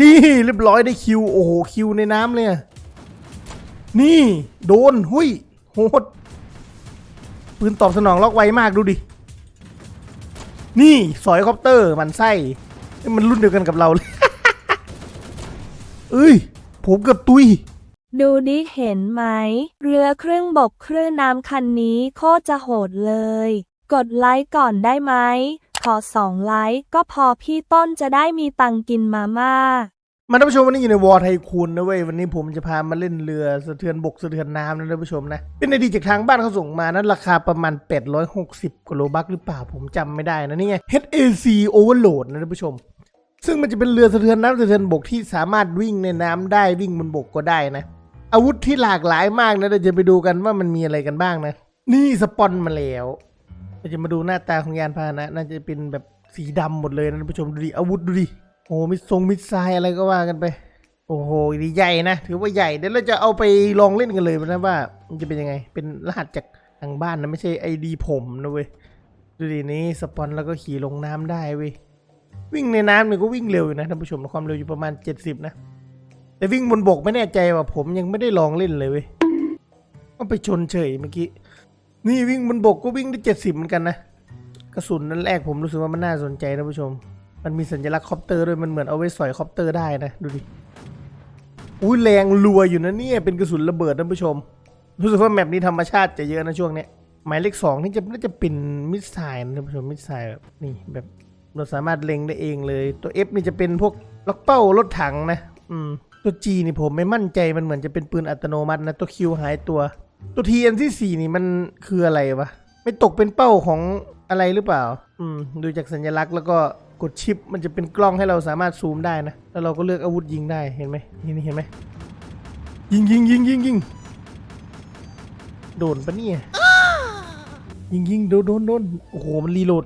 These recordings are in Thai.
นี่เรียบร้อยได้คิว โอ้โหคิวในน้ำเลยนี่โดนหุยโหดปืนตอบสนองล็อกไวมากดูดิ นี่สอยคอปเตอร์มันไส้ มันรุ่นเดียวกันกับเราเลย เอ้ย ผมเกือบตุย ดูดิเห็นไหม เรือเครื่องบกเครื่องน้ำคันนี้โคตรจะโหดเลย กดไลค์ก่อนได้ไหม ขอสองไลค์ก็พอพี่ต้นจะได้มีตังกินมาม่า มาท่านผู้ชมวันนี้อยู่ในวอร์ไทยคูนนะเว้ยวันนี้ผมจะพามาเล่นเรือสะเทือนบกสะเทือนน้ำนะท่านผู้ชมนะ เป็นไอดีจากทางบ้านเขาส่งมานั้นราคาประมาณ 860กว่าโลบักหรือเปล่าผมจำไม่ได้นะนี่ไง HAC Overload นะท่านผู้ชม ซึ่งมันจะเป็นเรือสะเทือนน้ำสะเทือนบกที่สามารถวิ่งในน้ำได้วิ่งบนบกก็ได้นะ อาวุธที่หลากหลายมากนะเราจะไปดูกันว่ามันมีอะไรกันบ้างนะ นี่สปอนมาแล้ว เราจะมาดูหน้าตาของยานพาหนะ น่าจะเป็นแบบสีดำหมดเลยนะท่านผู้ชมดูดิอาวุธดูดิโอ้มิดทรงมิดไซล์อะไรก็ว่ากันไป โอ้โหดีใหญ่นะ ถือว่าใหญ่ เดี๋ยวเราจะเอาไปลองเล่นกันเลยนะว่า มันจะเป็นยังไง เป็นรหัสจากทางบ้านนะไม่ใช่ไอดีผมนะเว้ย ดูดินี้สปอนแล้วก็ขี่ลงน้ำได้เว้ย วิ่งในน้ำเนี่ยก็วิ่งเร็วอยู่นะท่านผู้ชมความเร็วอยู่ประมาณ 70 นะ แต่วิ่งบนบกไม่แน่ใจว่าผมยังไม่ได้ลองเล่นเลยเว้ยก็ไปชนเฉยเมื่อกี้ นี่วิ่งบนบกก็วิ่งได้เจ็ดสิบเหมือนกันนะ กระสุนนั้นแรกผมรู้สึกว่ามันน่าสนใจนะผู้ชม มันมีสัญลักษณ์คอปเตอร์ด้วยมันเหมือนเอาไว้สอยคอปเตอร์ได้นะ ดูดิ อุ้ยแรงรัวอยู่นะเนี่ยเป็นกระสุนระเบิดนะผู้ชม รู้สึกว่าแมปนี้ธรรมชาติจะเยอะนะช่วงเนี้ยหมายเลขสองนี่จะน่าจะเป็นมิสไซล์นะผู้ชมมิสไซล์แบบนี่แบบเราสามารถเล็งได้เองเลย ตัว F นี่จะเป็นพวกล็อกเป้ารถถังนะ อืม ตัว G นี่ผมไม่มั่นใจมันเหมือนจะเป็นปืนอัตโนมัตินะ ตัว Q หายตัว ตัว T อันที่สี่นี่มันคืออะไรวะ ไม่ตกเป็นเป้าของอะไรหรือเปล่า อืม ดูจากสัญลักษณ์แล้วก็กดชิปมันจะเป็นกล้องให้เราสามารถซูมได้นะ แล้วเราก็เลือกอาวุธยิงได้ เห็นไหมนี่นี่เห็นไหม ยิงยิงยิงยิงยิง โดนปะเนี่ย ยิงยิงโดนโดนโดนโอ้โห มันรีโหลด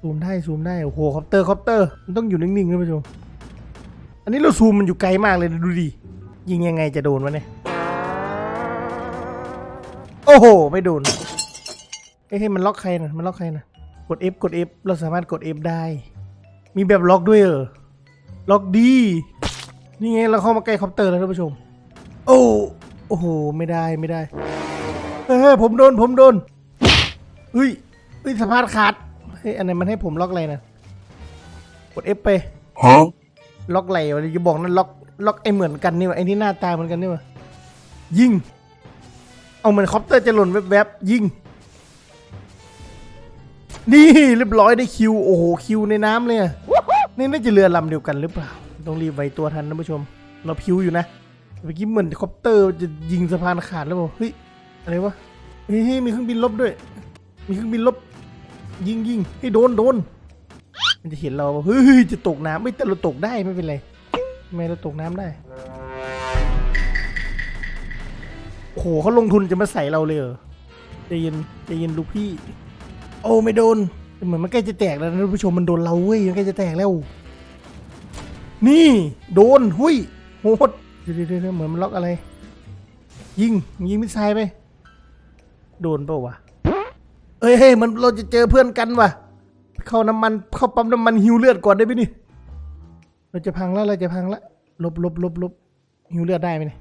ซูมได้ซูมได้ โอ้โห คอปเตอร์คอปเตอร์ มันต้องอยู่นิ่งๆนะผู้ชม อันนี้เราซูมมันอยู่ไกลมากเลยดูดิ ยิงยังไงจะโดนวะเนี่ย โอ้โห ไม่โดนเอ้ยมันล็อกใครนะมันล็อกใครนะกด F กด F เราสามารถกด F ได้ มีแบบล็อกด้วยเหรอ ล็อกดี นี่ไงเราเข้ามาใกล้คอปเตอร์แล้วท่านผู้ชม โอ้โอ้โห ไม่ได้ไม่ได้เฮ้ยผมโดนผมโดนเฮ้ยเฮ้ยสะพานขาดเฮ้ยอันไหนมันให้ผมล็อกอะไรนะ กด F ไป Huh? ล็อกไหลวะจะบอกนั่นล็อกล็อกไอเหมือนกันนี่วะไอนี่หน้าตาเหมือนกันนี่วะยิง เอาเหมือนคอปเตอร์จะหล่นแวบๆยิง นี่เรียบร้อยได้คิว โอ้โหคิวในน้ำเลยอะนี่น่าจะเรือลำเดียวกันหรือเปล่า ต้องรีบไวตัวทันท่านผู้ชม เราพิวอยู่นะเมื่อกี้เหมือนคอปเตอร์จะยิงสะพานขาดแล้วเปล่าเฮ้ยอะไรวะเฮ้ยมีเครื่องบินลบด้วย มีเครื่องบินลบ ยิงยิงให้ยโดนโดนมันจะเห็นเราเฮ้ยจะตกน้ำไม่แต่เราตกได้ไม่เป็นไรไม่เราตกน้ำได้ โอ้โหเขาลงทุนจะมาใส่เราเลยเหรอใจเย็นใจเย็นลูกพี่ โอ้ไม่โดน เหมือนมันใกล้จะแตกแล้วนะท่านผู้ชมมันโดนเราเว้ยมันใกล้จะแตกแล้ว นี่โดนหุยโหดเดี๋ยวเดี๋ยวเดี๋ยวเหมือนมันล็อกอะไร ยิงยิงมิสไซล์ไป โดนเปล่าวะเอ้ยเฮ้ยมันเราจะเจอเพื่อนกันว่ะ เข้าน้ำมันเข้าปั๊มน้ำมันหิวเลือดก่อนได้ไหมนี่ เราจะพังแล้วเราจะพังแล้วลบลบลบลบหิวเลือดได้ไหมเนี่ย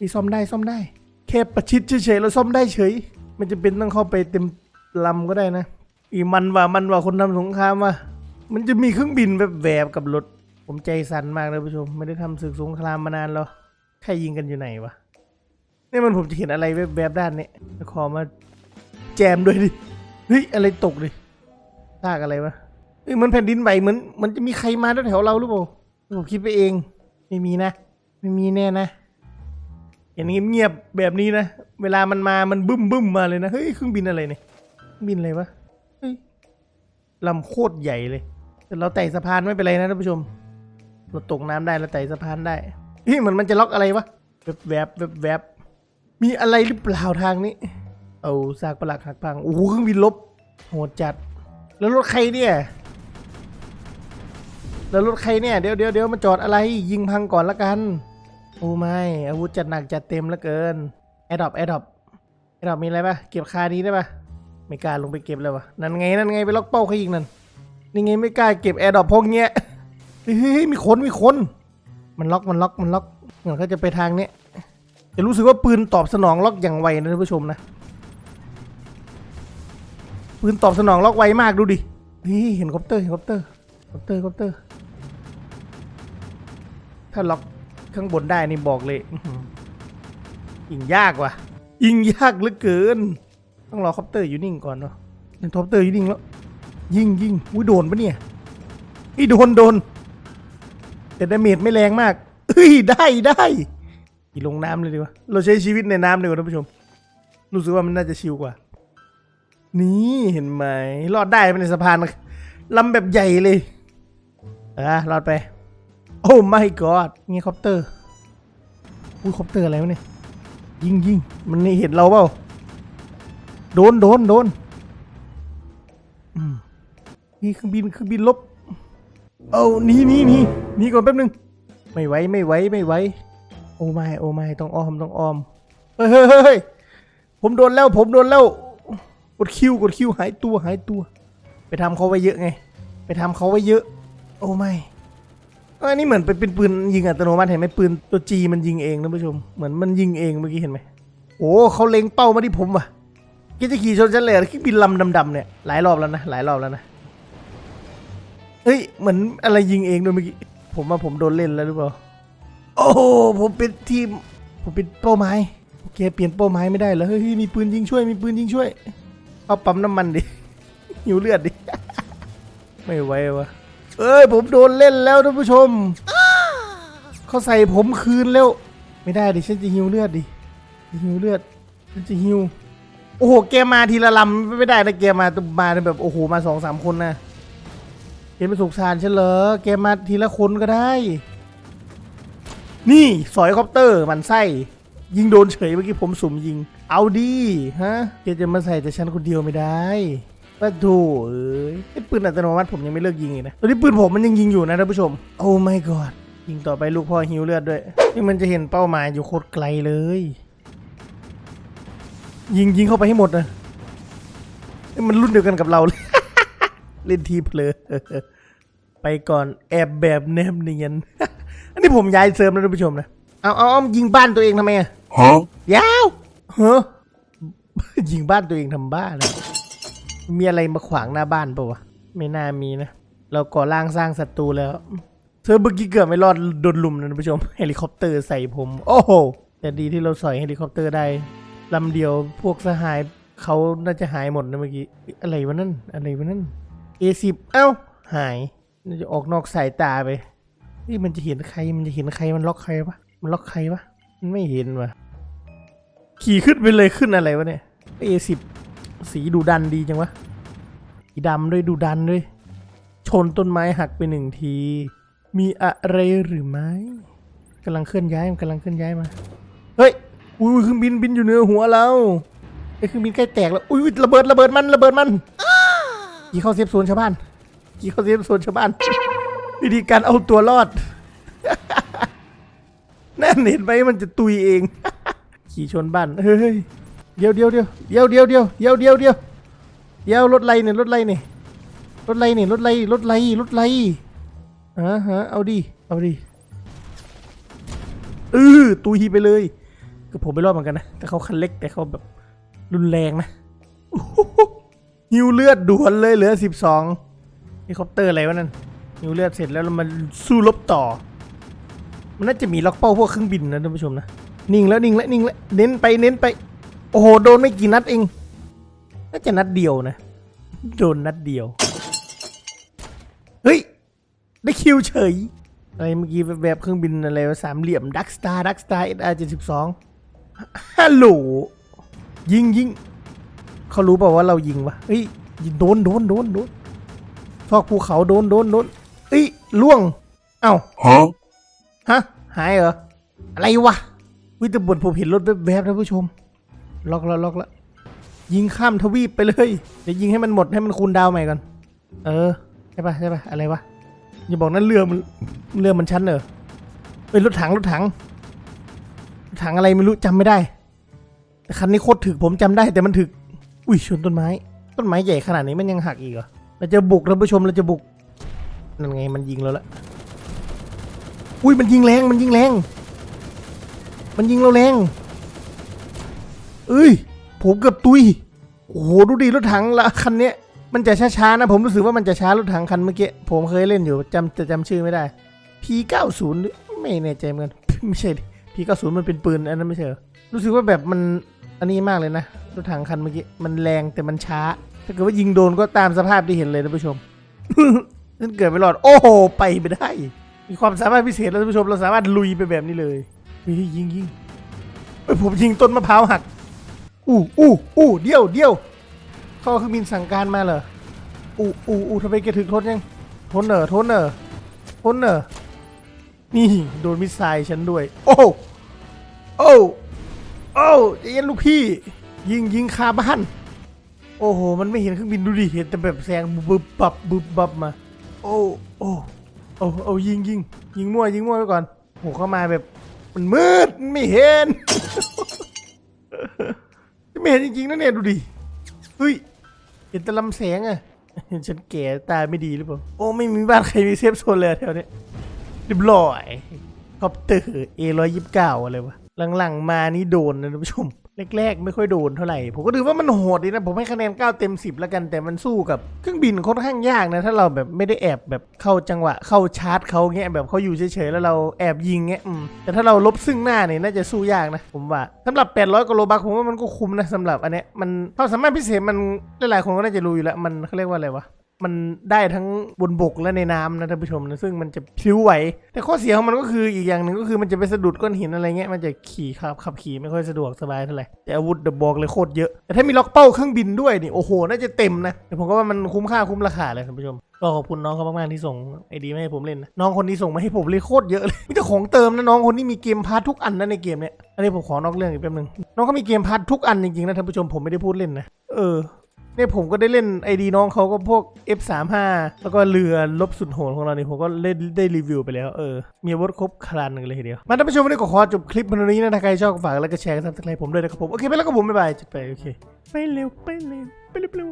นี่ซ่อมได้ซ่อมได้แค่ประชิดเฉยๆเราซ่อมได้เฉย มันจะเป็นต้องเข้าไปเต็มลำก็ได้นะ อีมันว่ามันว่าคนทำสงครามว่ะมันจะมีเครื่องบินแบบแวบกับรถ ผมใจสั่นมากเลยผู้ชม ไม่ได้ทำศึกสงครามมานานแล้วใครยิงกันอยู่ไหนวะนี่มันผมจะเห็นอะไรแวบๆด้านนี้ขอมาแจมด้วยดิเฮ้ยอะไรตกดิซากอะไรวะเอ้ยมือนแผ่นดินไหวเหมือนมันจะมีใครมาแถวเราหรือเปล่าผมคิดไปเอง ไม่มีนะ ไม่มีแน่นะ เห็นเงียบๆแบบนี้นะ เวลามันมามันบึ้มบึ้มมาเลยนะ เฮ้ยเครื่องบินอะไรเนี่ยบินอะไรวะเฮ้ยลำโคตรใหญ่เลยแต่เราไต่สะพานไม่เป็นไรนะท่านผู้ชม เราตกน้ำได้เราไต่สะพานได้เฮ้ยเหมือนมันจะล็อกอะไรวะแวบแวบแวบแวบมีอะไรหรือเปล่าทางนี้ เอาซากปลักหักพังโอ้โหเครื่องบินลบโหดจัด แล้วรถใครเนี่ย แล้วรถใครเนี่ยเดี๋ยวเดี๋ยวเดี๋ยวมาจอดอะไรยิงพังก่อนละกัน โอ้ไม่ อาวุธจัดหนักจัดเต็มเหลือเกินแอดดอปแอดดอปแอดดอปมีอะไรปะเก็บคานี้ได้ปะไม่กล้าลงไปเก็บเลยวะนั่นไงนั่นไงไปล็อกเป้าเขายิงนั่นนี่ไงไม่กล้าเก็บแอดดอปพวกเนี้ยเฮ้ยมีคนมีคน มันล็อกมันล็อกมันล็อกเหมือนเขาจะไปทางเนี้ยจะรู้สึกว่าปืนตอบสนองล็อกอย่างไวนะท่านผู้ชมนะปืนตอบสนองล็อกไวมากดูดินี่เห็นคอปเตอร์เห็นคอปเตอร์คอปเตอร์คอปเตอร์ ถ้าล็อก ข้างบนได้นี่บอกเลยอื้อหือยิงยากว่ะ ยิงยากเหลือเกิน ต้องรอคอปเตอร์อยู่นิ่งก่อนเนาะเห็นคอปเตอร์อยู่นิ่งแล้ว ยิงยิงอุ้ยโดนปะเนี่ยอีโดนโดน แต่ดาเมจไม่แรงมากเฮ้ยได้ได้อีลงน้ำเลยดีกว่า เราใช้ชีวิตในน้ำดีกว่าท่านผู้ชม รู้สึกว่ามันน่าจะชิลกว่า นี่เห็นไหมรอดได้ไปในสะพานลำแบบใหญ่เลยอะรอดไป โอ้ my god นี่คอปเตอร์อุ้ยคอปเตอร์อะไรวะเนี่ย ยิงยิงมันนี่เห็นเราเปล่า โดนโดนโดนอืมนี่เครื่องบินเครื่องบินลบ เอาหนีหนีหนีหนีก่อนแป๊บนึง ไม่ไหวไม่ไหวไม่ไหวโอ้ไม่โอ้ไม่ต้องอ้อมต้องอ้อม เฮ้ยเฮ้ยเฮ้ยเฮ้ยผมโดนแล้วผมโดนแล้ว กดคิวกดคิวหายตัวหายตัว ไปทำเขาไว้เยอะไง ไปทำเขาไว้เยอะ โอ้ไม่ อันนี้เหมือนเป็นปืนยิงอัตโนมัติเห็นไหมปืนตัวจีมันยิงเองท่านผู้ชมเหมือนมันยิงเองเมื่อกี้เห็นไหมโอ้เขาเล็งเป้ามาที่ผมว่ะกิจะขี่ชนฉันเลยขี่บินลำดำๆเนี่ยหลายรอบแล้วนะหลายรอบแล้วนะเฮ้ยเหมือนอะไรยิงเองด้วยเมื่อกี้ผมว่าผมโดนเล่นแล้วหรือเปล่าโอ้โหผมเป็นทีมผมเป็นเป้าหมายโอเคเปลี่ยนเป้าหมายไม่ได้แล้วเฮ้ยมีปืนยิงช่วยมีปืนยิงช่วยเอาปั๊มน้ำมันดิหิวเลือดดิไม่ไหววะ เอ้ย ผมโดนเล่นแล้วท่านผู้ชม เขาใส่ผมคืนแล้ว ไม่ได้ดิฉันจะหิวเลือดดิหิวเลือดฉันจะหิว โอ้โหแกมาทีละลำไม่ได้นะแกมามาแบบโอ้โหมาสองสามคนนะเกมเป็นสุขสารฉันเหรอเกมมาทีละคนก็ได้ นี่สอยคอปเตอร์มันไส้ยิงโดนเฉยเมื่อกี้ผมสุ่มยิง เอาดีฮะแกจะมาใส่แต่ฉันคนเดียวไม่ได้ ป้าโถเอ้ยไอ้ปืนอัตโนมัติผมยังไม่เลิกยิงเลยนะตอนนี้ปืนผมมันยังยิงอยู่นะท่านผู้ชม โอ้ไม่กอดยิงต่อไปลูกพ่อหิวเลือดด้วย นี่มันจะเห็นเป้าหมายอยู่โคตรไกลเลย ยิงยิงเข้าไปให้หมดนะนี่มันรุ่นเดียวกันกับเราเลย เล่นทีเพลอไปก่อนแอบแบบแนบเนียน อันนี้ผมย้ายเสริมแล้วท่านผู้ชมนะ เอาเอาเอายิงบ้านตัวเองทำไมอะ Huh? ยาวเฮ้ยิงบ้านตัวเองทำบ้าเลย มีอะไรมาขวางหน้าบ้านเปล่าวะ ไม่น่ามีนะ เราก่อร่างสร้างศัตรูแล้ว เธอเมื่อกี้เกือบไม่รอดโดนลุมนะท่านผู้ชม เฮลิคอปเตอร์ใส่ผม โอ้โห แต่ดีที่เราสอยเฮลิคอปเตอร์ได้ลำเดียวพวกสหายเขาน่าจะหายหมดนะเมื่อกี้ อะไรวะนั่น อะไรวะนั่น A10 เอ้า หาย น่าจะออกนอกสายตาไป นี่มันจะเห็นใคร มันจะเห็นใคร มันล็อกใครปะมันล็อกใครปะมันไม่เห็นวะขี่ขึ้นไปเลยขึ้นอะไรวะเนี่ย A10 สีดูดันดีจังวะสีดำด้วยดูดันด้วย ชนต้นไม้หักไปหนึ่งที มีอะไรหรือไม่กำลังเคลื่อนย้ายมันกำลังเคลื่อนย้ายมา เฮ้ย อุ้ยเครื่องบินบินอยู่เหนือหัวเราไอ้เครื่องบินใกล้แตกแล้ว อุ้ยอุ๊ยระเบิดระเบิดมันระเบิดมันกี่เข้าเซฟโซนชาวบ้านกี่เข้าเซฟโซนชาวบ้าน วิธีการเอาตัวรอดนั่นเห็นไหมมันจะตุยเอง ขี่ชนบ้าน เฮ้ย เดี๋ยวเดี๋ยวเดี๋ยวเดี๋ยวเดี๋ยวเดี๋ยวเดี๋ยวเดี๋ยวเดี๋ยวเดี๋ยวรถไรเนี่ยรถไรเนี่ยรถไรเนี่ยรถไรรถไรรถไรฮะฮะเอาดิเอาดิเออตุยไปเลยก็ผมไม่รอดเหมือนกันนะแต่เขาคันเล็กแต่เขาแบบรุนแรงนะหิวเลือดด่วนเลยเหลือสิบสองเฮลิคอปเตอร์อะไรวะนั่นหิวเลือดเสร็จแล้วเรามาสู้รบต่อ มันน่าจะมีล็อกเป้าพวกเครื่องบินนะท่านผู้ชมนะนิ่งแล้วนิ่งแล้วนิ่งแล้วเน้นไปเน้นไป โอ้โห โดนไม่กี่นัดเอง น่าจะนัดเดียวนะ โดนนัดเดียว เฮ้ย ได้คิวเฉยอะไรเมื่อกี้แบบๆเครื่องบินอะไรวะสามเหลี่ยมดักสตาร์ดักสตาร์เอสอาร์เจ็ดสิบสองฮัลโหล ยิงยิงเขารู้เปล่าว่าเรายิงวะเฮ้ยยิงโดนโดนโดนโดนซอกภูเขาโดนโดนโดนเอ้ยล่วง เอ้า Huh? ฮะหายเหรอ อะไรวะวิตาบนผมเห็นรถแวบๆท่านผู้ชม ล็อกแล้วล็อกแล้วยิงข้ามทวีปไปเลยเดี๋ยวยิงให้มันหมดให้มันคูณดาวใหม่ก่อน เออใช่ปะใช่ปะอะไรวะอย่าบอกนั่นเรือมันเรือมันชั้นเหรอเอ้ยรถถังรถถังรถถังอะไรไม่รู้จำไม่ได้แต่คันนี้โคตรถึกผมจำได้ แต่มันถึก อุ้ยชนต้นไม้ ต้นไม้ใหญ่ขนาดนี้มันยังหักอีกเหรอเราจะบุกท่านผู้ชมเราจะบุกนั่นไงมันยิงแล้วละอุ้ยมันยิงแรงมันยิงแรง มันยิงเราแรง เอ้ย ผมเกือบตุย โอ้โห ดูดิรถถังละคันเนี้ย มันจะช้าๆนะ ผมรู้สึกว่ามันจะช้ารถถังคันเมื่อกี้ ผมเคยเล่นอยู่จำจะจำชื่อไม่ได้ P90 ไม่แน่ใจเหมือนกัน ไม่ใช่ P90 มันเป็นปืน อันนั้นไม่ใช่เหรอรู้สึกว่าแบบมัน อันนี้มากเลยนะ รถถังคันเมื่อกี้ มันแรงแต่มันช้า ถ้าเกิดว่ายิงโดนก็ตามสภาพที่เห็นเลยท่านผู้ชมนั่นเกิดไม่รอด โอ้โห ไปไม่ได้ มีความสามารถพิเศษแล้วท่านผู้ชม เราสามารถลุยไปแบบนี้เลยเฮ้ยยิงยิงเอ้ยผมยิงต้นมะพร้าวหัก อู้อู้อู้เดี่ยวเดี่ยวเขาเอาคืองบินสั่งการมาเหรออู้อู้อู้ทำไมแกถึงทนยังทนเหรอทนเหรอทนเหรอนี่โดนมิสไซล์ฉันด้วย โอ้โอ้โอ้ใจเย็นลูกพี่ ยิงยิงคาบ้าน โอ้โห มันไม่เห็นเครื่องบินดูดิ เห็นแต่แบบแสงบึบบับบึบบับมา โอ้โอ้โอ้โอ้ยิงยิงยิงมั่วยิงมั่วไปก่อนโหเข้ามาแบบ มันมืดมันไม่เห็น ไม่เห็นจริงๆนะเนี่ยดูดิเฮ้ยเห็นแต่ลำแสงอะเห็นฉันแก่ตาไม่ดีหรือเปล่าโอ้ไม่มีบ้านใครมีเซฟโซนเลยแถวเนี้ยเรียบร้อยคอปเตอร์เอร้อยยี่สิบเก้าอะไรวะหลังๆมานี่โดนนะท่านผู้ชม แรกๆ ไม่ค่อยโดนเท่าไหร่ ผมก็ดูว่ามันโหดดีนะ ผมให้คะแนน 9 เต็ม 10 แล้วกัน แต่มันสู้กับเครื่องบินค่อนข้างยากนะ ถ้าเราแบบไม่ได้แอบแบบเข้าจังหวะ เข้าชาร์จเขาเงี้ยแบบเขาอยู่เฉยๆ แล้วเราแอบยิงเงี้ยแต่ถ้าเราลบซึ่งหน้าเนี่ยน่าจะสู้ยากนะ ผมว่าสำหรับ 800กว่าโลบักผมว่ามันก็คุ้มนะสำหรับอันเนี้ยมันความสามารถพิเศษมันหลายๆคนก็น่าจะรู้อยู่แล้วมันเขาเรียกว่าอะไรวะ มันได้ทั้งบนบกและในน้ำนะท่านผู้ชมนะซึ่งมันจะพลิ้วไหว แต่ข้อเสียของมันก็คืออีกอย่างหนึ่งก็คือมันจะไปสะดุดก้อนหินอะไรเงี้ยมันจะขี่ขับขับขี่ไม่ค่อยสะดวกสบายเท่าไหร่แต่อาวุธเดอะบอกเลยโคตรเยอะ แต่ถ้ามีล็อกเป้าเครื่องบินด้วยนี่โอ้โหน่าจะเต็มนะแต่ผมก็ว่ามันคุ้มค่าคุ้มราคาเลยท่านผู้ชมก็ขอบคุณน้องเขามากๆที่ส่งไอดีมาให้ผมเล่นนะน้องคนนี้ส่งมาให้ผมเลยโคตรเยอะเลยมีแต่ของเติมนะน้องคนนี้มีเกมพาร์ททุกอันนะในเกมเนี้ยอันนี้ผมขอนอกเรื่องอีกแป๊บนึงน้องเขามีเกมพาร์ททุกอันจริงๆนะท่านผู้ชมผมไม่ได้พูดเล่นนะเออ เนี่ยผมก็ได้เล่นไอดีน้องเขาก็พวก F35 แล้วก็เรือลบสุดโหดของเรานี่ผมก็เล่นได้รีวิวไปแล้วเออ มีวุธครบครันกันเลยทีเดียว มาท่านผู้ชมวันนี้ก็ขอจบคลิปวันนี้นะถ้าใครชอบก็ฝากแล้วก็แชร์กันสักไลค์ผมด้วยนะครับผม โอเค ไปแล้วก็ผมบ๊ายบายจะไป โอเค ไปเร็ว ไปเร็ว ไปเร็ว